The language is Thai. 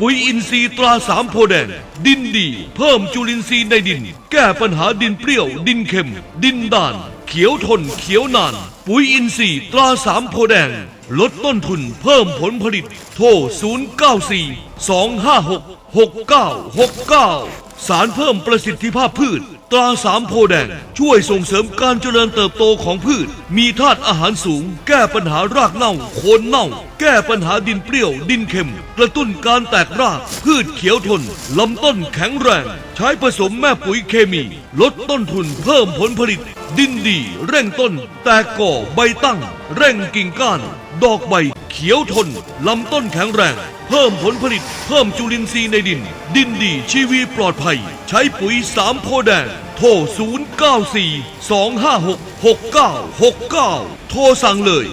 ปุ๋ยอินทรีย์ตราสามโพแดง ดินดี เพิ่มจุลินทรีย์ในดิน แก้ปัญหาดินเปรี้ยว ดินเค็ม ดินด่าน เขียวทนเขียวนาน ปุ๋ยอินทรีย์ตราสามโพแดง ลดต้นทุนเพิ่มผลผลิต โทร 094 256 6969 สารเพิ่มประสิทธิภาพพืช ตราสามโพแดง ช่วยส่งเสริมการเจริญเติบโตของพืช มีธาตุอาหารสูง แก้ปัญหารากเน่า โคนเน่า แก้ปัญหาดินเปรี้ยว ดินเค็ม กระตุ้นการแตกราก พืชเขียวทน ลำต้นแข็งแรง ใช้ผสมแม่ปุ๋ยเคมี ลดต้นทุนเพิ่มผลผลิต ดินดี เร่งต้น แตกก่อใบตั้ง เร่งกิ่งก้าน ดอกใบ เขียวทน ลำต้นแข็งแรง เพิ่มผลผลิต เพิ่มจุลินทรีย์ในดิน ดินดีชีวีปลอดภัย ใช้ปุ๋ยสามโพแดง โทร 094 256 6969 โทรสั่งเลย